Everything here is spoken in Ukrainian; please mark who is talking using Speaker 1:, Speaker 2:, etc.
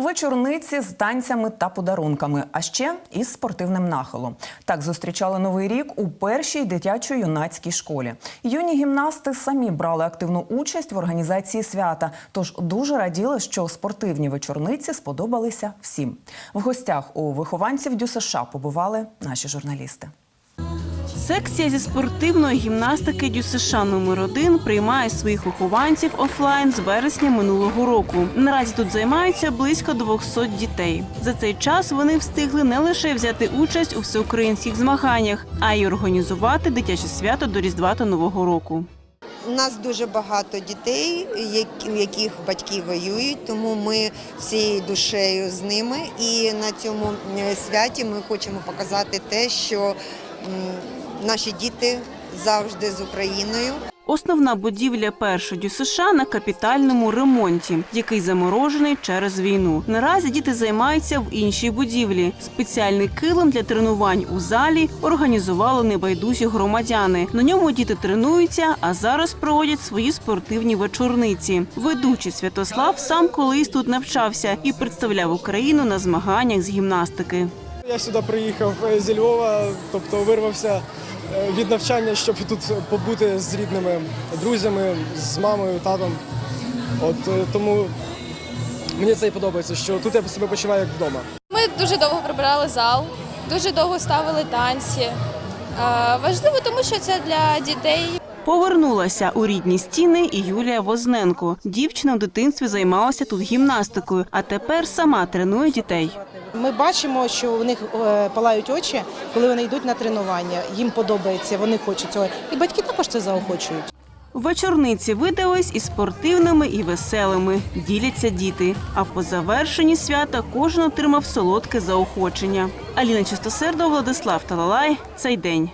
Speaker 1: Вечорниці з танцями та подарунками, а ще із спортивним нахилом. Так зустрічали новий рік у першій дитячо-юнацькій школі. Юні гімнасти самі брали активну участь в організації свята, тож дуже раділи, що спортивні вечорниці сподобалися всім. В гостях у вихованців ДЮСШ побували наші журналісти.
Speaker 2: Секція зі спортивної гімнастики ДЮСШ номер 1 приймає своїх вихованців офлайн з вересня минулого року. Наразі тут займаються близько 200 дітей. За цей час вони встигли не лише взяти участь у всеукраїнських змаганнях, а й організувати дитяче свято до Різдва та Нового року.
Speaker 3: У нас дуже багато дітей, у яких батьки воюють, тому ми всією душею з ними. І на цьому е, святі ми хочемо показати те, що наші діти завжди з Україною.
Speaker 2: Основна будівля першого ДЮСШ на капітальному ремонті, який заморожений через війну. Наразі діти займаються в іншій будівлі. Спеціальний килим для тренувань у залі організували небайдужі громадяни. На ньому діти тренуються, а зараз проводять свої спортивні вечорниці. Ведучий Святослав сам колись тут навчався і представляв Україну на змаганнях з гімнастики.
Speaker 4: Я сюди приїхав е, зі Львова, тобто вирвався е, від навчання, щоб тут побути з рідними друзями, з мамою, татом. От е, тому мені це і подобається, що тут я себе почуваю як вдома.
Speaker 5: Ми дуже довго прибирали зал, дуже довго ставили танці. Важливо, тому що це для дітей.
Speaker 2: Повернулася у рідні стіни і Юлія Возненко. Дівчина в дитинстві займалася тут гімнастикою, а тепер сама тренує дітей.
Speaker 6: Ми бачимо, що у них е, палають очі, коли вони йдуть на тренування. Їм подобається, вони хочуть цього. І батьки також це заохочують.
Speaker 2: Вечорниці видались і спортивними, і веселими. Діляться діти. А по завершенні свята кожен отримав солодке заохочення. Аліна Чистосердова, Владислав Талалай. Цей день.